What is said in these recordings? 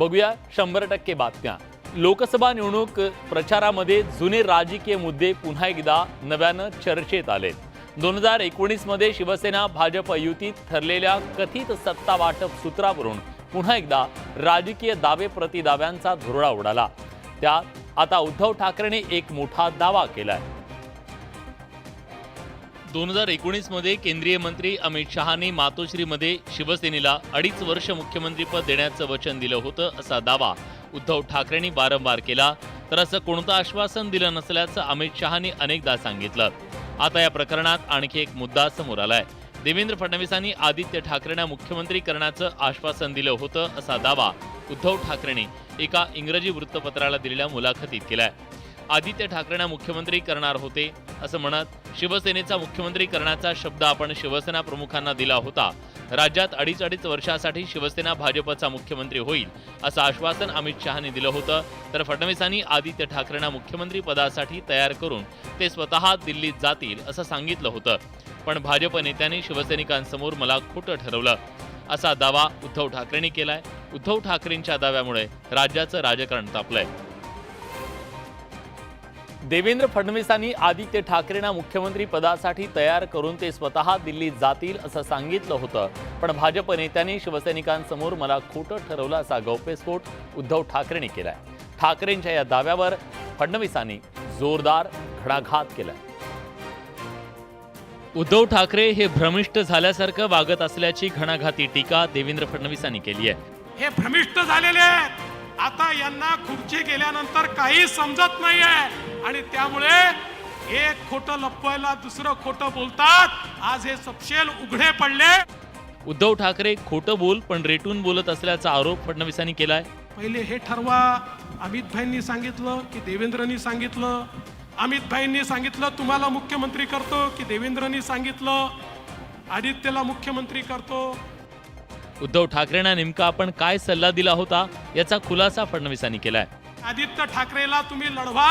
बघूया शंभर टक्के बातम्या. लोकसभा निवडणूक प्रचारामध्ये जुने राजकीय मुद्दे पुन्हा एकदा नव्यानं चर्चेत आले दोन हजार एकोणीसमध्ये शिवसेना भाजप युतीत ठरलेल्या कथित सत्ता वाटप सूत्रावरून पुन्हा एकदा राजकीय दावे प्रतिदाव्यांचा धुरळा उडाला. त्यात आता उद्धव ठाकरेने एक मोठा दावा केलाय. दोन हजार एकोणीसमध्ये केंद्रीय मंत्री अमित शहानी मातोश्रीमध्ये शिवसेनेला अडीच वर्ष मुख्यमंत्रीपद देण्याचं वचन दिलं होतं असा दावा उद्धव ठाकरेंनी वारंवार केला. तर असं कोणतं आश्वासन दिलं नसल्याचं अमित शहानी अनेकदा सांगितलं. आता या प्रकरणात आणखी एक मुद्दा समोर आलाय. देवेंद्र फडणवीसांनी आदित्य ठाकरेंना मुख्यमंत्री करण्याचं आश्वासन दिलं होतं असा दावा उद्धव ठाकरेंनी एका इंग्रजी वृत्तपत्राला दिलेल्या मुलाखतीत केलाय. आदित्य ठाकरेंना मुख्यमंत्री करणार होते असं म्हणत शिवसेनेचा मुख्यमंत्री करण्याचा शब्द आपण शिवसेना प्रमुखांना दिला होता. राज्यात अडीच अडीच वर्षासाठी शिवसेना भाजपचा मुख्यमंत्री होईल असं आश्वासन अमित शहानी दिलं होतं. तर फडणवीसांनी आदित्य ठाकरेंना मुख्यमंत्री पदासाठी तयार करून ते स्वतः दिल्लीत जातील असं सांगितलं होतं. पण भाजप नेत्यांनी शिवसैनिकांसमोर मला खोटं ठरवलं. असा दावा उद्धव ठाकरेंनी केलाय. उद्धव ठाकरेंच्या दाव्यामुळे राज्याचं राजकारण तापलंय. देवेंद्र फडणवीसांनी आदित्य ठाकरेंना मुख्यमंत्री पदासाठी तयार करून ते स्वतः दिल्लीत जातील असं सांगितलं होतं. पण भाजप नेत्यांनी शिवसैनिकांसमोर मला खोटं ठरवलं असा गौप्यस्फोट उद्धव ठाकरेंनी केलाय. ठाकरेंच्या या दाव्यावर फडणवीसांनी जोरदार घणाघात केलाय. उद्धव ठाकरे हे भ्रमिष्ट झाल्यासारखं वागत असल्याची घणाघाती टीका देवेंद्र फडणवीसांनी केली आहे. हे भ्रमिष्ट झालेले आहेत. आता यांना खुर्ची गेल्यानंतर काही समजत नाहीये. आणि त्यामुळे एक खोटं लपवायला दुसरं खोटं बोलतात. आज हे सपशेल उघडे पडले. उद्धव ठाकरे खोटं बोल पण रेटून बोलत असल्याचा आरोप फडणवीसांनी केलाय. पहिले हे ठरवा. अमित भाईंनी सांगितलं की देवेंद्रनी सांगितलं. अमित भाईंनी सांगितलं तुम्हाला मुख्यमंत्री करतो की देवेंद्रनी सांगितलं. आदित्यला मुख्यमंत्री करतो. उद्धव ठाकरेंना नेमका आपण काय सल्ला दिला होता याचा खुलासा फडणवीसांनी केलाय. आदित्य ठाकरेला तुम्ही लढवा.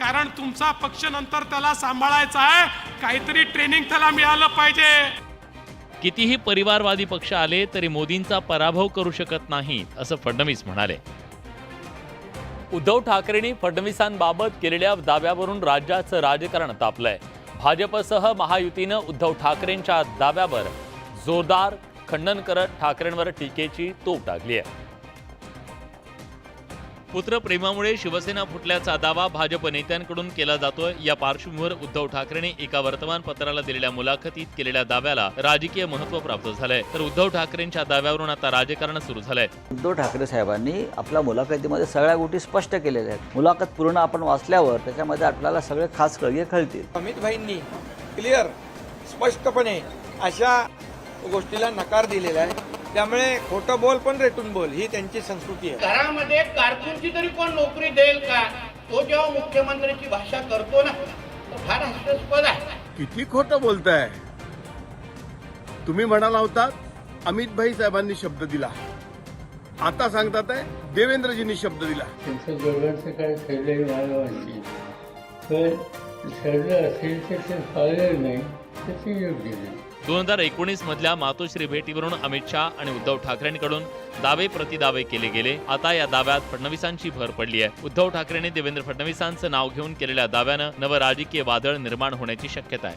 कारण तुमचा पक्ष नंतर त्याला सांभाळायचा आहे. काहीतरी ट्रेनिंग त्याला मिळालं पाहिजे. कितीही परिवारवादी पक्ष आले तरी मोदींचा पराभव करू शकत नाही असं फडणवीस म्हणाले. उद्धव ठाकरेंनी फडणवीसांबाबत केलेल्या दाव्यावरून राज्याचं राजकारण तापलंय. भाजपसह महायुतीनं उद्धव ठाकरेंच्या दाव्यावर जोरदार खंडन करत ठाकरेंवर टीकेची तोप टाकली आहे पुत्रप्रेमामुळे शिवसेना फुटल्याचा दावा भाजप नेत्यांकडून केला जातोय. या पार्श्वभूमीवर उद्धव ठाकरेंनी एका वर्तमानपत्राला दिलेल्या मुलाखतीत केलेल्या दाव्याला राजकीय महत्त्व प्राप्त झालंय. तर उद्धव ठाकरेंच्या दाव्यावरून आता राजकारण सुरू झालंय. उद्धव ठाकरे साहेबांनी आपल्या मुलाखतीमध्ये सगळ्या गोष्टी स्पष्ट केलेल्या आहेत. मुलाखत पूर्ण आपण वाचल्यावर त्याच्यामध्ये आपल्याला सगळे खास कळगे कळतील. अमित भाईंनी क्लिअर स्पष्टपणे अशा गोष्टीला नकार दिलेला आहे. त्यामुळे खोटं बोल पण रेटून बोल ही त्यांची संस्कृती आहे. घरामध्ये कारकूनची तरी कोण नोकरी देईल का? तो जेव्हा मुख्यमंत्र्याची भाषा करतो ना तर फार हास्यास्पद आहे. किती खोटं बोलताय? तुम्ही म्हणाला होतात अमित भाई साहेबांनी शब्द दिला. आता सांगतात आहे देवेंद्रजींनी शब्द दिला. त्यांचं दोघांचं काय ठरलेलं माहिती पण ठरलं असेल तर ते पाळलं नाही तर ते योग्य नाही. दोन हजार एकोणीस मधल्या मातोश्री भेटीवरून अमित शहा आणि उद्धव ठाकरेंकडून दावे प्रतिदावे केले गेले. आता या दाव्यात फडणवीसांची भर पडली आहे. उद्धव ठाकरेंनी देवेंद्र फडणवीसांचं नाव घेऊन केलेल्या दाव्यानं नवं राजकीय वादळ निर्माण होण्याची शक्यता आहे.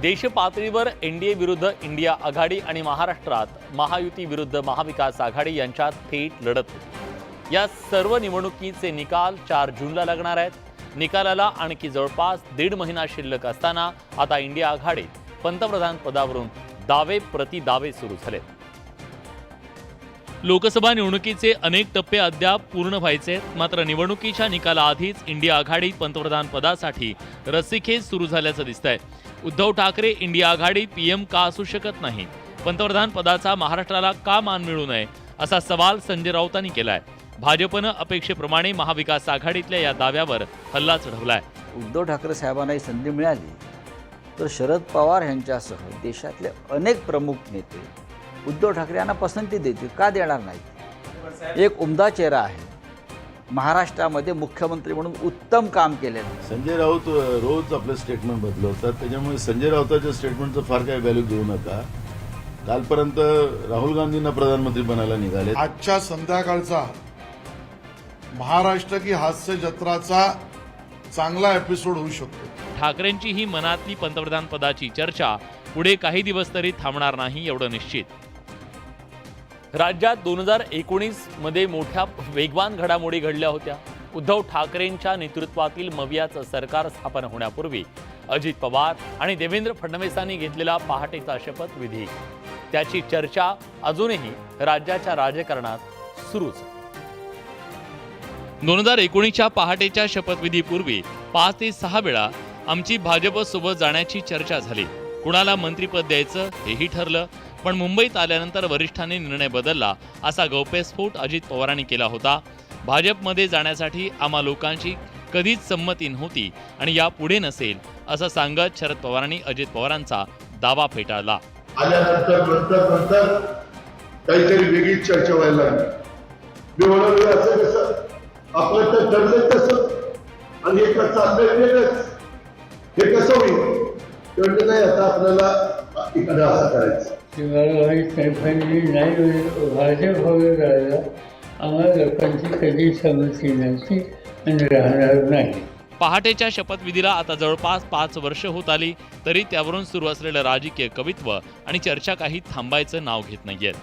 देशपातळीवर एनडीए विरुद्ध इंडिया आघाडी आणि महाराष्ट्रात महायुती विरुद्ध महाविकास आघाडी यांच्यात थेट लढत या सर्व निवडणुकीचे निकाल चार जूनला लागणार आहेत. निकालाला आणखी जवळपास दीड महिना शिल्लक असताना आता इंडिया आघाडीत पंतप्रधान पदावरून दावे प्रतिदावे सुरू झाले लोकसभा निवडणुकीचे अनेक टप्पे अद्याप पूर्ण व्हायचे. मात्र निवडणुकीच्या निकालाआधीच इंडिया आघाडीत पंतप्रधान पदासाठी रस्सीखेच सुरू झाल्याचं दिसतंय. उद्धव ठाकरे इंडिया आघाडीत पीएम का असू शकत नाही? पंतप्रधान पदाचा महाराष्ट्राला का मान मिळू नये? असा सवाल संजय राऊतांनी केलाय. भाजपनं अपेक्षेप्रमाणे महाविकास आघाडीतल्या या दाव्यावर हल्ला चढवलाय. उद्धव ठाकरे साहेबांना ही संधी मिळाली. तर शरद पवार यांच्यासह देशातले अनेक प्रमुख नेते उद्धव ठाकरे यांना पसंती देतील का देणार नाहीत? एक उमदा चेहरा आहे. महाराष्ट्रामध्ये मुख्यमंत्री म्हणून उत्तम काम केलेलं आहे. संजय राऊत रोज आपलं स्टेटमेंट बदलवतात. त्याच्यामुळे संजय राऊताच्या स्टेटमेंटचं फार काही व्हॅल्यू देऊ नका. कालपर्यंत राहुल गांधींना प्रधानमंत्री बनायला निघाले आजच्या संध्याकाळचा महाराष्ट्र की हास्य जत्राचा चांगला एपिसोड होऊ शकतो. ठाकरेंची ही मनातली पंतप्रधान पदाची चर्चा पुढे काही दिवस तरी थांबणार नाही एवढं निश्चित. राज्यात दोन हजार एकोणीसमध्ये मोठ्या वेगवान घडामोडी घडल्या होत्या. उद्धव ठाकरेंच्या नेतृत्वातील मवियाचं सरकार स्थापन होण्यापूर्वी अजित पवार आणि देवेंद्र फडणवीसांनी घेतलेला पहाटेचा शपथविधी त्याची चर्चा अजूनही राज्याच्या राजकारणात सुरूच. दोन हजार एकोणीसच्या पहाटेच्या शपथविधीपूर्वी पाच ते सहा वेळा आमची भाजपसोबत जाण्याची चर्चा झाली. कुणाला मंत्रीपद द्यायचं हेही ठरलं पण मुंबईत आल्यानंतर वरिष्ठांनी निर्णय बदलला असा गौप्यस्फोट अजित पवारांनी केला होता. भाजपमध्ये जाण्यासाठी आम्हा लोकांची कधीच संमती नव्हती आणि यापुढे नसेल असं सांगत शरद पवारांनी अजित पवारांचा दावा फेटाळला. आल्यानंतर नंतर नंतर काहीतरी वेगळीच चर्चा व्हायला लागली. मी असं कसं? आपलं तर ठरलंय तसं. आणि एकच चाललंय वेगळंच. हे कसं होईल? ते नाही आता आपल्याला इकडे असं करायचं. भाजप हवे राहिला आम्हाला लोकांची कधी समस्या नव्हती आणि राहणार नाही पहाटेच्या शपथविधीला आता जवळपास पाच वर्ष होत आली तरी त्यावरून सुरू असलेलं राजकीय कवित्व आणि चर्चा काही थांबायचं नाव घेत नाहीयेत.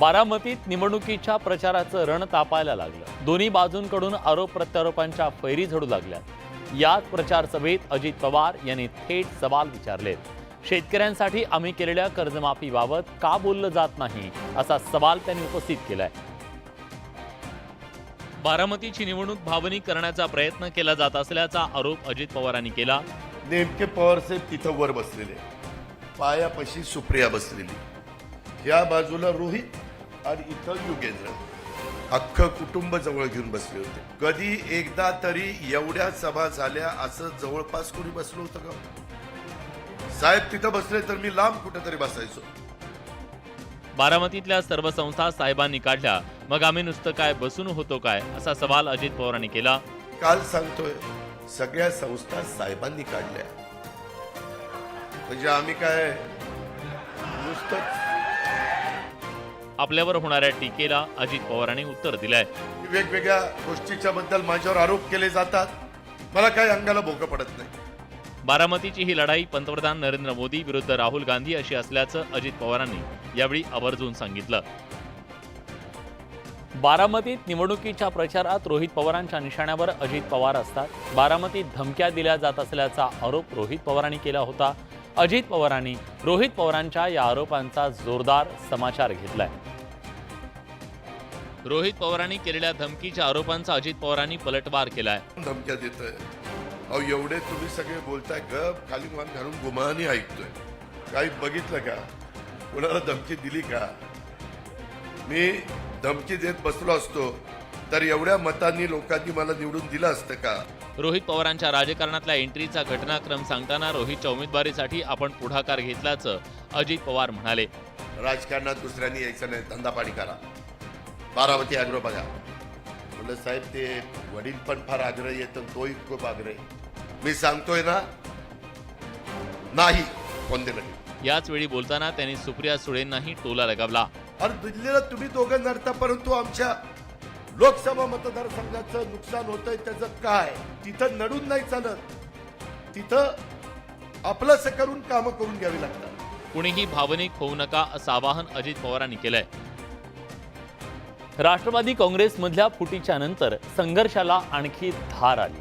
बारामतीत निवडणुकीच्या प्रचाराचं रण तापायला लागलं. दोन्ही बाजूंकडून आरोप प्रत्यारोपांच्या फैरी झडू लागल्या याच प्रचार सभेत अजित पवार यांनी थेट सवाल विचारलेत. शेतकऱ्यांसाठी आम्ही केलेल्या कर्जमाफीबाबत का बोललं जात नाही असा सवाल त्यांनी उपस्थित केलाय. बारामतीची निवडणूक भावनिक करण्याचा प्रयत्न केला जात असल्याचा आरोप अजित पवारांनी केला. नेमके पवारसाहेब तिथं वर बसलेले. पायापाशी सुप्रिया बसलेली. या बाजूला रोहित आणि इथं युगेंद्र अख्खं कुटुंब जवळ घेऊन बसले होते. कधी एकदा तरी एवढ्या सभा झाल्या असं जवळपास कोणी बसलो होतं का? साहेब तिथं बसले तर मी लांब कुठेतरी बसायचो. बारामतीतल्या सर्व संस्था साहेबांनी काढल्या. मग आम्ही नुसतं काय बसून होतो काय असा सवाल अजित पवारांनी केला. काल सांगतोय सगळ्या संस्था साहेबांनी काढल्या. म्हणजे आम्ही काय नुसतंच आपल्यावर होणाऱ्या टीकेला अजित पवारांनी उत्तर दिलंय. वेगवेगळ्या गोष्टीच्या बद्दल माझ्यावर आरोप केले जातात. मला काही अंगाला भोकं पडत नाही. बारामतीची ही लढाई पंतप्रधान नरेंद्र मोदी विरुद्ध राहुल गांधी अशी असल्याचं अजित पवारांनी यावेळी आवर्जून सांगितलं. बारामतीत निवडणुकीच्या प्रचारात रोहित पवारांच्या निशाण्यावर अजित पवार असतात. बारामतीत धमक्या दिल्या जात असल्याचा आरोप रोहित पवारांनी केला होता. अजित पवारांनी रोहित पवारांच्या या आरोपांचा जोरदार समाचार घेतलाय. रोहित पवारांनी केलेल्या धमकीच्या आरोपांचा अजित पवारांनी पलटवार केलाय. धमक्या देतोय. अहो एवढे तुम्ही सगळे बोलताय गप खाली मान घालून गुमानी ऐकतोय. काही बघितलं का? कोणाला धमकी दिली का? मी धमकी देत बसलो असतो तर एवढ्या मतांनी लोकांनी मला निवडून दिलं असतं का? रोहित पवारांच्या राजकारणातल्या एंट्रीचा घटनाक्रम सांगताना रोहितच्या उमेदवारीसाठी आपण पुढाकार घेतल्याचं अजित पवार म्हणाले. राजकारणात दुसऱ्यांनी यायचं नाही धंदा पाणी करा. बारामती अॅग्रो बघा. म्हणलं साहेब ते वडील पण फार आग्रही आहेत तोही खूप आग्रही मी सांगतोय ना नाही कोणते नाही. याच वेळी बोलताना त्यांनी सुप्रिया सुळेंनाही टोला लगावला. अरे दिल्लीला तुम्ही दोघं नडता परंतु आमच्या लोकसभा मतदारसंघाचं नुकसान होतंय त्याचं काय? तिथं नडून नाही चालत. तिथं आपलं करून कामं करून घ्यावी लागतात. कुणीही भावनिक होऊ नका असं आवाहन अजित पवारांनी केलंय. राष्ट्रवादी काँग्रेसमधल्या फुटीच्या नंतर संघर्षाला आणखी धार आली.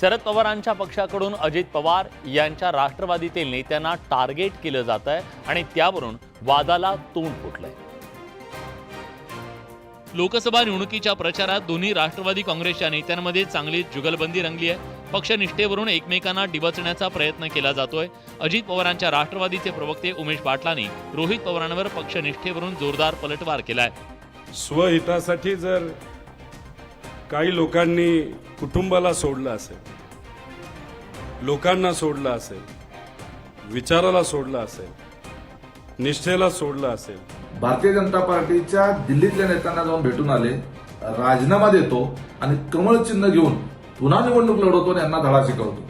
शरद पवारांच्या पक्षाकडून अजित पवार यांच्या राष्ट्रवादीतील नेत्यांना टार्गेट केलं जात आहे आणि त्यावरून वादाला तोंड फुटलंय. लोकसभा निवडणुकीच्या प्रचारात दोन्ही राष्ट्रवादी काँग्रेसच्या नेत्यांमध्ये चांगली जुगलबंदी रंगली आहे. पक्षनिष्ठेवरून एकमेकांना डिवचण्याचा प्रयत्न केला जातोय. अजित पवारांच्या राष्ट्रवादीचे प्रवक्ते उमेश पाटलांनी रोहित पवारांवर पक्षनिष्ठेवरून जोरदार पलटवार केलाय. स्वहितासाठी जर काही लोकांनी कुटुंबाला सोडलं असेल लोकांना सोडलं असेल विचाराला सोडलं असेल निष्ठेला सोडलं असेल भारतीय जनता पार्टीच्या दिल्लीतल्या नेत्यांना जाऊन भेटून आले राजीनामा देतो आणि कमळ चिन्ह घेऊन पुन्हा निवडणूक लढवतो आणि यांना धडा शिकवतो.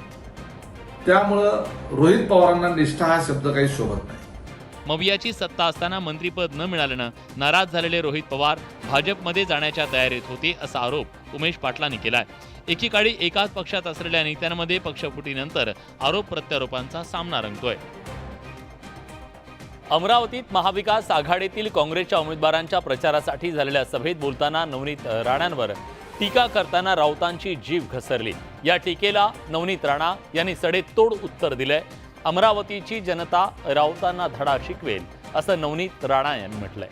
त्यामुळं रोहित पवारांना निष्ठा हा शब्द काही शोभत नाही. मवियाची सत्ता असताना मंत्रीपद न मिळाल्यानं नाराज झालेले रोहित पवार भाजपमध्ये जाण्याच्या तयारीत होते असा आरोप उमेश पाटलांनी केलाय. एकीकाळी एकाच पक्षात असलेल्या नेत्यांमध्ये पक्षफुटीनंतर आरोप प्रत्यारोपांचा सामना रंगतोय. अमरावतीत महाविकास आघाडीतील काँग्रेसच्या उमेदवारांच्या प्रचारासाठी झालेल्या सभेत बोलताना नवनीत राणांवर टीका करताना राऊतांची जीव घसरली. या टीकेला नवनीत राणा यांनी सडेतोड उत्तर दिलंय. अमरावतीची जनता राऊतांना धडा शिकवेल असं नवनीत राणा यांनी म्हटलंय.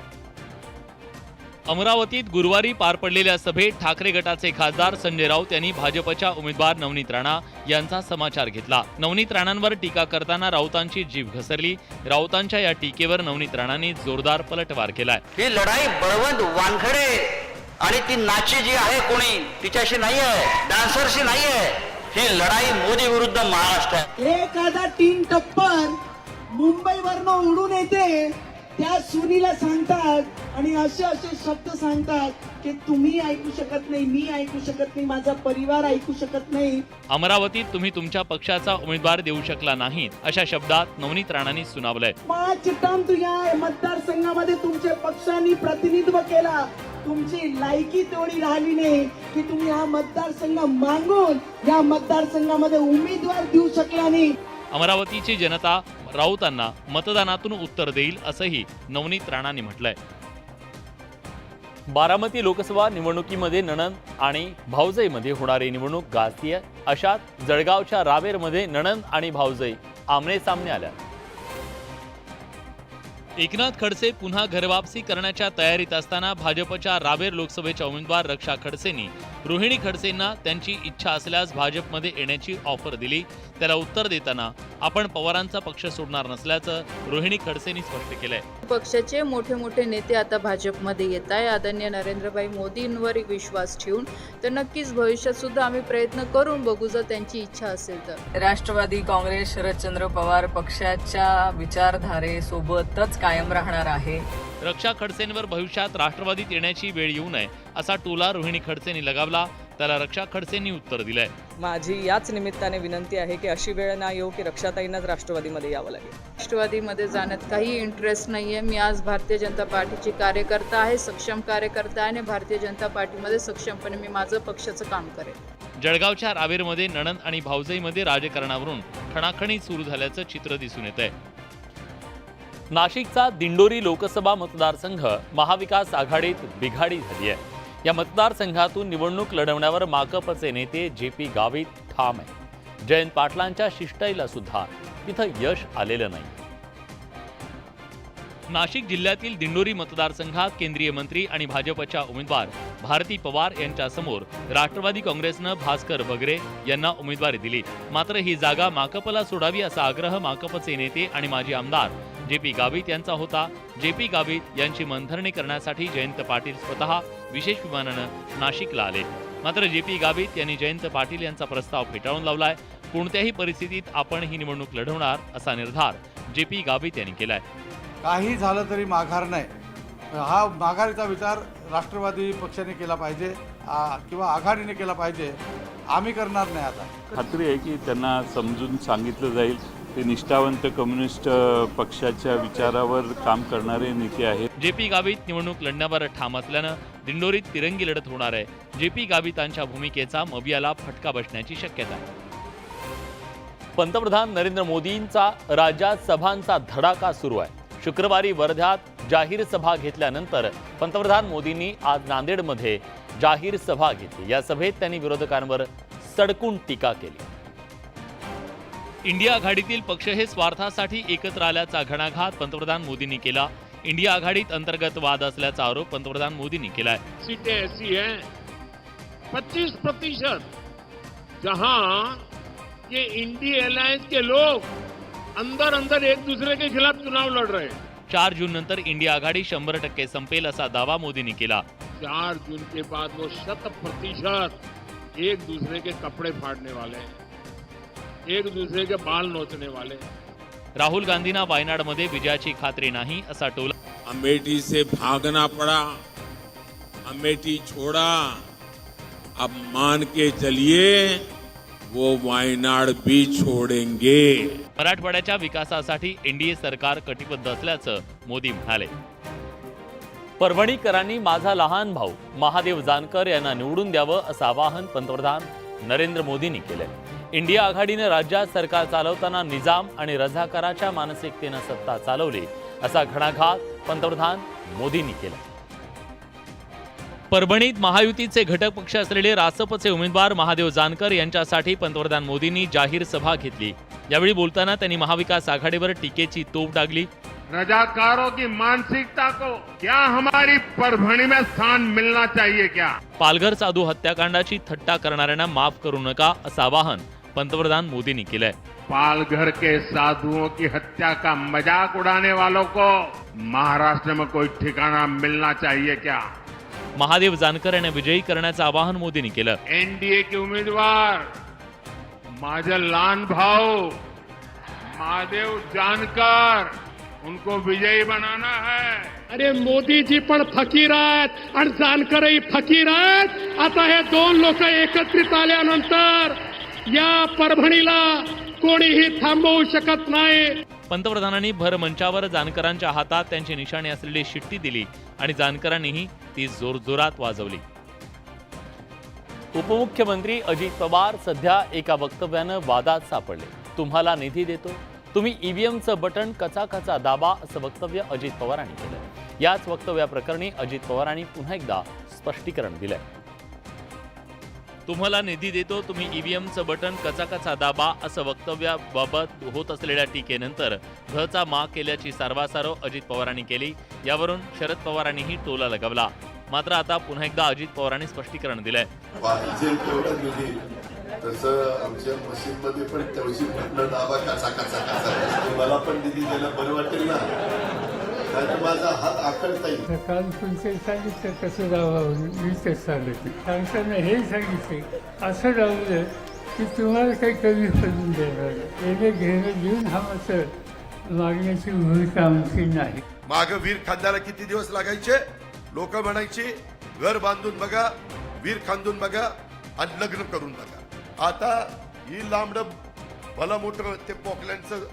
अमरावतीत गुरुवारी पार पडलेल्या सभेत ठाकरे गटाचे खासदार संजय राऊत यांनी भाजपच्या उमेदवार नवनीत राणा यांचा समाचार घेतला. नवनीत राणांवर टीका करताना राऊतांची जीभ घसरली. राऊतांच्या या टीकेवर नवनीत राणांनी जोरदार पलटवार केलाय. ही लढाई बळवंत वानखडे आणि ती नाची जी आहे कोणी तिच्याशी नाही आहे डान्सरशी नाही आहे ही लढाई मोदी विरुद्ध महाराष्ट्र आहे. एखादा टीन टप्पर मुंबईवरनं उडून येते त्या सुनीला सांगतात आणि असे असे शब्द सांगतात की तुम्ही ऐकू शकत नाही मी ऐकू शकत नाही माझा परिवार ऐकू शकत नाही. अमरावतीत तुम्ही तुमच्या पक्षाचा उमेदवार देऊ शकला नाहीत अशा शब्दात नवनीत राणांनी सुनावलंय. पाच टर्म तू या मतदारसंघामध्ये तुमच्या पक्षांनी प्रतिनिधित्व केला. तुमची लायकी तेवढी राहिली नाही की तुम्ही हा मतदारसंघ मागून या मतदारसंघामध्ये उमेदवार देऊ शकला नाही. अमरावतीची जनता राऊतांना मतदानातून उत्तर देईल असंही नवनीत राणांनी म्हटलंय. बारामती लोकसभा निवडणुकीमध्ये नणंद आणि भावजईमध्ये होणारी निवडणूक गाजतीय. अशात जळगावच्या रावेरमध्ये नणंद आणि भावजई आमने सामने आल्या एकनाथ खडसे पुन्हा घरवापसी करण्याच्या तयारीत असताना भाजपच्या रावेर लोकसभेच्या उमेदवार रक्षा खडसेंनी रोहिणी खडसेंना त्यांची इच्छा असल्यास भाजपमध्ये येण्याची ऑफर दिली. त्याला उत्तर देताना आपण पवारांचा पक्ष सोडणार नसल्याचं रोहिणी खडसेंनी स्पष्ट केलंय. पक्षाचे मोठे मोठे नेते आता भाजपमध्ये येत आहे आदरणीय नरेंद्रभाई मोदींवर विश्वास ठेवून तर नक्कीच भविष्यात सुद्धा आम्ही प्रयत्न करून बघू जर त्यांची इच्छा असेल तर. राष्ट्रवादी काँग्रेस शरदचंद्र पवार पक्षाच्या विचारधारेसोबतच कायम राहणार आहे. रक्षा खडसेंवर भविष्यात राष्ट्रवादीत येण्याची वेळ येऊ नये असा टोला रोहिणी खडसेंनी लगावला. त्याला रक्षा खडसेंनी उत्तर दिलंय. माझी याच निमित्ताने विनंती आहे की अशी वेळ ना येऊ की रक्षाताईंनाच राष्ट्रवादीमध्ये यावं लागेल. राष्ट्रवादीमध्ये जाण्यात काही इंटरेस्ट नाही आहे मी आज भारतीय जनता पार्टीची कार्यकर्ता आहे सक्षम कार्यकर्ता आहे आणि भारतीय जनता पार्टीमध्ये सक्षमपणे मी माझं पक्षाचं काम करेन. जळगावच्या रावेरमध्ये नणंद आणि भावजईमध्ये राजकारणावरून खणाखणी सुरू झाल्याचं चित्र दिसून येत आहे नाशिकचा दिंडोरी लोकसभा मतदारसंघ महाविकास आघाडीत बिघाडी झाली आहे. या मतदारसंघातून निवडणूक लढवण्यावर माकपचे नेते जे पी गावित ठाम आहे जयंत पाटलांच्या शिष्टाईला सुद्धा तिथं यश आलेलं नाही. नाशिक जिल्ह्यातील दिंडोरी मतदारसंघात केंद्रीय मंत्री आणि भाजपच्या उमेदवार भारती पवार यांच्यासमोर राष्ट्रवादी काँग्रेसनं भास्कर बगरे यांना उमेदवारी दिली. मात्र ही जागा माकपला सोडावी असा आग्रह माकपचे नेते आणि माजी आमदार जे पी गावित यांचा होता. जे पी गावित यांची मनधरणी करण्यासाठी जयंत पाटील स्वतः विशेष विमानानं नाशिकला आले. मात्र जे पी गावित यांनी जयंत पाटील यांचा प्रस्ताव फेटाळून लावलाय. कोणत्याही परिस्थितीत आपण ही निवडणूक लढवणार असा निर्धार जे पी गावित यांनी केलाय. काही झालं तरी माघार नाही. हा माघारीचा विचार राष्ट्रवादी पक्षाने केला पाहिजे किंवा आघाडीने केला पाहिजे आम्ही करणार नाही आता. खात्री आहे की त्यांना समजून सांगितलं जाईल. ते निष्ठावंत कम्युनिस्ट पक्षाच्या विचारावर काम करणारे नेते आहेत. जे पी गावित निवडणूक लढण्यावर ठाम असल्यानं दिंडोरीत तिरंगी लढत होणार आहे. जे पी गावितांच्या भूमिकेचा मवियाला फटका बसण्याची शक्यता पंतप्रधान नरेंद्र मोदींचा राज्यात सभांचा धडाका सुरू आहे. शुक्रवारी वर्ध्यात जाहीर सभा घेतल्यानंतर पंतप्रधान मोदींनी आज नांदेडमध्ये जाहीर सभा घेतली. या सभेत त्यांनी विरोधकांवर सडकून टीका केली. इंडिया आघाडीतील पक्ष हे स्वार्थासाठी एकत्र आल्याचा घणाघात पंतप्रधान मोदींनी केला. इंडिया आघाडीत अंतर्गत वाद असल्याचा आरोप पंतप्रधान मोदींनी केलाय. सीटें ऐसी हैं 25 प्रतिशत जहां ये इंडी अलायंस के लोग अंदर अंदर एक दूसरे के खिलाफ चुनाव लड़ रहे हैं। चार जून नंतर इंडिया आघाडी शंभर टक्के संपेल असा दावा मोदींनी केला. चार जून के बाद वो शत प्रतिशत एक दूसरे के कपड़े फाड़ने वाले हैं। एक दूसरे के बाल नोचने वाले. राहुल गांधींना वायनाडमध्ये विजयाची खात्री नाही असा टोला. अमेठी से भागना पड़ा. अमेठी छोड़ा. अब मान के चलिए वो वायनाड भी छोडेंगे. मराठवाड्याच्या विकासासाठी एनडीए सरकार कटिबद्ध असल्याचं मोदी म्हणाले. परभणीकरांनी माझा लहान भाऊ महादेव जानकर यांना निवडून द्यावं असं आवाहन पंतप्रधान नरेंद्र मोदींनी केलंय. इंडिया आघाडीनं राज्यात सरकार चालवताना निजाम आणि रझाकाराच्या मानसिकतेनं सत्ता चालवली असा घणाघात पंतप्रधान मोदींनी केला. परभणीत महायुतीचे घटक पक्ष असलेले रासपचे उमेदवार महादेव जानकर यांच्यासाठी पंतप्रधान मोदींनी जाहीर सभा घेतली. यावेळी बोलताना त्यांनी महाविकास आघाडीवर टीकेची तोफ डागली. रजाकारों की मानसिकता को क्या हमारी परभणी में स्थान मिलना चाहिए क्या? पालघर साधू हत्याकांडाची थट्टा करणाऱ्यांना माफ करू नका असं आवाहन पंतप्रधान मोदींनी केलंय. पालघर के साधुओं की हत्या का मजाक उड़ाने वालों को महाराष्ट्र में कोई ठिकाना मिलना चाहिए क्या? महादेव जानकर यांना विजयी करण्याचं आवाहन मोदींनी केलं. एनडीए के उम्मीदवार माझे लहान भाऊ महादेव जानकर उनको विजयी बनाना है। अरे मोदीजी पण फकीर आहेत आणि जानकरही फकीर आहेत. आता हे दोन लोक एकत्रित आल्यानंतर या परभणीला कोणीही थांबवू शकत नाही. पंतप्रधानांनी भरमंचावर जानकरांच्या हातात त्यांची निशाणी असलेली शिट्टी दिली आणि जानकरांनीही ती जोरजोरात वाजवली. उपमुख्यमंत्री अजित पवार सध्या एका वक्तव्यानं वादात सापडले. तुम्हाला निधी देतो. तुम्ही ईव्हीएमचं बटन कचा कचा दाबा असं वक्तव्य अजित पवारांनी केलं याच वक्तव्याप्रकरणी अजित पवारांनी पुन्हा एकदा स्पष्टीकरण दिलंय. तुम्हाला निधी देतो तुम्ही ईव्हीएमचं बटन कचा कचा दाबा असं वक्तव्याबाबत होत असलेल्या टीकेनंतर घचा मा केल्याची सारवासारव अजित पवारांनी केली. यावरून शरद पवारांनीही टोला लगावला. मात्र आता पुन्हा एकदा अजित पवारांनी स्पष्टीकरण दिलंय. तसं आमच्या मशीन मध्ये पण तेवढी म्हटलं दाबा कसा कसा कसा मला पण निधी द्यायला बरं वाटेल ना? माझा हात आखडता येईल. काल तुमचे सांगितलं कसं जावं मी तेच सांगितलं सांगताना हे सांगितले असं लावलं की तुम्हाला काही कमी पडून देणार येणे घेणं घेऊन हा मात्र मागण्याची भूमिका आमची नाही. माग वीर खांद्याला किती दिवस लागायचे? लोक म्हणायची घर बांधून बघा वीर खांदून बघा आणि लग्न करून बघा. आता ही लांबड भलं मोठं ते पोकल्यांचं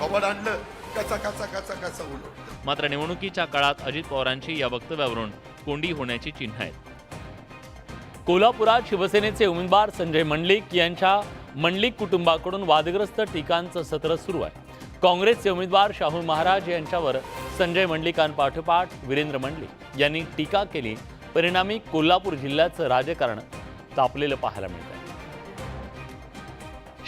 कबड आणलं कचा कचा कचा कचा उलट मात्र निवडणुकीच्या काळात अजित पवारांची या वक्तव्यावरून कोंडी होण्याची चिन्ह आहेत. कोल्हापुरात शिवसेनेचे उमेदवार संजय मंडलिक यांच्या मंडलिक कुटुंबाकडून वादग्रस्त टीकांचं सत्र सुरू आहे. काँग्रेसचे उमेदवार शाहू महाराज यांच्यावर संजय मंडलिकांपाठोपाठ वीरेंद्र मंडलिक यांनी टीका केली. परिणामी कोल्हापूर जिल्ह्याचं राजकारण तापलेलं पाहायला मिळतं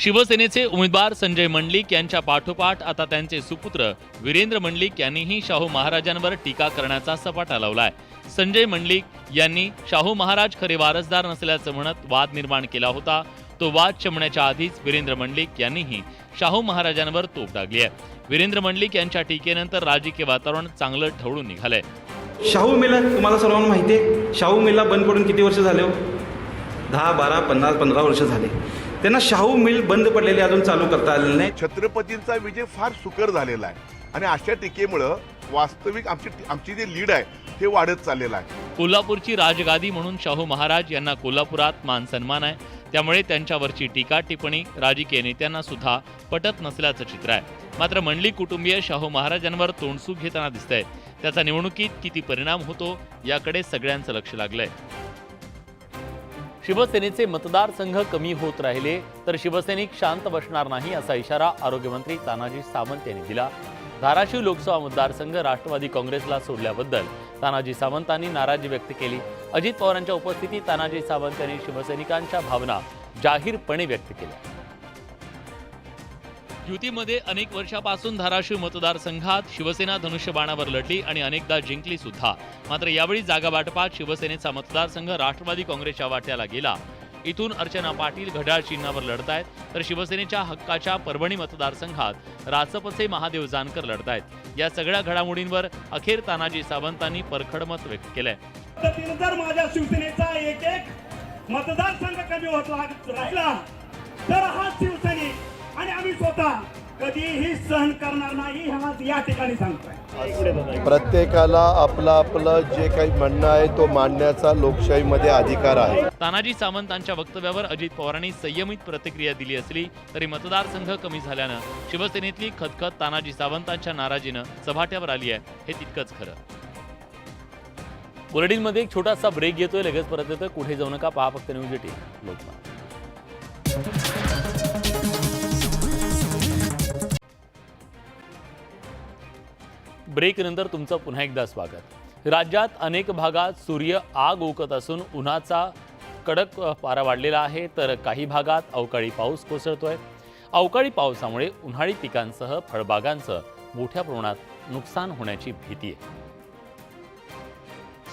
शिवसेनेचे उमेदवार संजय मंडलिक यांच्या पाठोपाठ आता त्यांचे सुपुत्र वीरेंद्र मंडलिक यांनीही शाहू महाराजांवर टीका करण्याचा सपाटा लावलाय. संजय मंडलिक यांनी शाहू महाराज खरे वारसदार नसल्याचं म्हणत वाद निर्माण केला होता. तो वाद शमण्याच्या आधीच वीरेंद्र मंडलिक यांनीही शाहू महाराजांवर तोप टाकली आहे. वीरेंद्र मंडलिक यांच्या टीकेनंतर राजकीय वातावरण चांगलं ढवळून निघालंय. शाहू मेला तुम्हाला सर्वांना माहिती आहे. शाहू मेला बंद पडून किती वर्ष झाले हो? दहा बारा पन्नास पंधरा वर्ष झाले. त्यांना शाहू मिल बंद पडलेले अजून चालू करता आलेले नाही छत्रपतींचा विजय फार सुकर झालेला आहे. आणि अशा टीकेमुळं वास्तविक आमची आमची जे लीड आहे ते वाढत चाललेलं आहे. कोल्हापूरची राजगादी म्हणून शाहू महाराज यांना कोल्हापुरात मान सन्मान आहे. त्यामुळे त्यांच्यावरची टीका टिप्पणी राजकीय नेत्यांना सुद्धा पटत नसल्याचं चित्र आहे. मात्र मंडली कुटुंबीय शाहू महाराजांवर तोंडसूक घेताना दिसतंय. त्याचा निवडणुकीत किती परिणाम होतो याकडे सगळ्यांचं लक्ष लागलंय. शिवसेनेचे मतदारसंघ कमी होत राहिले तर शिवसैनिक शांत बसणार नाही असा इशारा आरोग्यमंत्री तानाजी सावंत यांनी दिला. धाराशिव लोकसभा मतदारसंघ राष्ट्रवादी काँग्रेसला सोडल्याबद्दल तानाजी सावंतांनी नाराजी व्यक्त केली. अजित पवारांच्या उपस्थितीत तानाजी सावंत यांनी शिवसैनिकांच्या भावना जाहीरपणे व्यक्त केल्या. युतीमध्ये अनेक वर्षापासून धाराशिव मतदारसंघात शिवसेना धनुष्यबाणावर लढली आणि अनेकदा जिंकली सुद्धा. मात्र यावेळी जागा वाटपात शिवसेनेचा मतदारसंघ राष्ट्रवादी काँग्रेसच्या वाट्याला गेला. इथून अर्चना पाटील घड्याळ चिन्हावर लढतायत तर शिवसेनेच्या हक्काच्या परभणी मतदारसंघात रासपचे महादेव जानकर लढतायत. या सगळ्या घडामोडींवर अखेर तानाजी सावंतांनी परखड मत व्यक्त केलंय. जर माझ्या शिवसेनेचा एक एक मतदारसंघ कमी होत राहिला तर हा शिवसैनिक आणि आम्ही स्वतः कधीही सहन करणार नाही हे या ठिकाणी सांगतोय. प्रत्येकाला आपलं आपलं जे काही म्हणणं आहे तो मांडण्याचा लोकशाहीमध्ये अधिकार आहे. तानाजी सावंतांच्या वक्तव्यावर अजित पवारांनी संयमित प्रतिक्रिया दिली असली तरी मतदारसंघ कमी झाल्यानं शिवसेनेतली खतखत तानाजी सावंतांच्या नाराजीनं चव्हाट्यावर आली आहे. हे तितकंच खरं. बुलेटिनमध्ये एक छोटासा ब्रेक घेतोय. लगेच परत येतोय. कुठे जाऊ नका. पहा फक्त न्यूज एटीन. लोकमत. ब्रेकनंतर तुमचं पुन्हा एकदा स्वागत. राज्यात अनेक भागात सूर्य आग ओकत असून उन्हाचा कडक पारा वाढलेला आहे तर काही भागात अवकाळी पाऊस कोसळतोय. अवकाळी पावसामुळे उन्हाळी पिकांसह फळबागांचं मोठ्या प्रमाणात नुकसान होण्याची भीती आहे.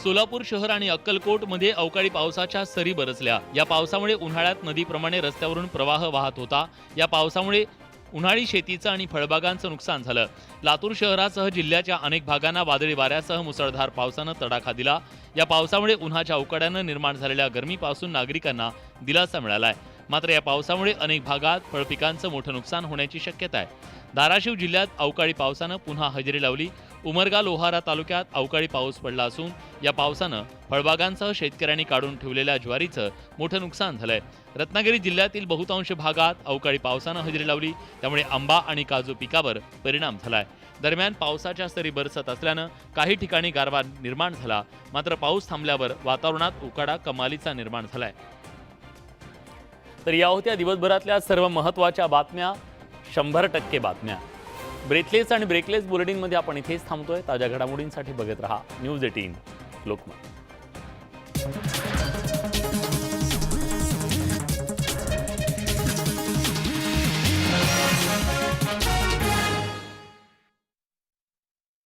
सोलापूर शहर आणि अक्कलकोटमध्ये अवकाळी पावसाच्या सरी बरसल्या. या पावसामुळे उन्हाळ्यात नदीप्रमाणे रस्त्यावरून प्रवाह वाहत होता. या पावसामुळे उन्हाळी शेतीचं आणि फळबागांचं नुकसान झालं. लातूर शहरासह जिल्ह्याच्या अनेक भागांना वादळी वाऱ्यासह मुसळधार पावसानं तडाखा दिला. या पावसामुळे उन्हाच्या उकड्यानं निर्माण झालेल्या गरमीपासून नागरिकांना दिलासा मिळाला आहे मात्र या पावसामुळे अनेक भागात फळपिकांचं मोठं नुकसान होण्याची शक्यता आहे. धाराशिव जिल्ह्यात अवकाळी पावसानं पुन्हा हजेरी लावली. उमरगा लोहारा तालुक्यात अवकाळी पाऊस पडला असून या पावसानं फळबागांसह शेतकऱ्यांनी काढून ठेवलेल्या ज्वारीचं मोठं नुकसान झालंय. रत्नागिरी जिल्ह्यातील बहुतांश भागात अवकाळी पावसानं हजेरी लावली. त्यामुळे आंबा आणि काजू पिकावर परिणाम झालाय. दरम्यान पावसाच्या सरी बरसत असल्यानं काही ठिकाणी गारवा निर्माण झाला. मात्र पाऊस थांबल्यावर वातावरणात उकाडा कमालीचा निर्माण झालाय. तर या होत्या दिवसभरातल्या सर्व महत्त्वाच्या बातम्या शंभर टक्के बातम्या. ब्रेकलेस आणि ब्रेकलेस बुलेटिनमध्ये आपण इथेच थांबतोय. ताज्या घडामोडींसाठी बघत रहा न्यूज एटीन लोकमत.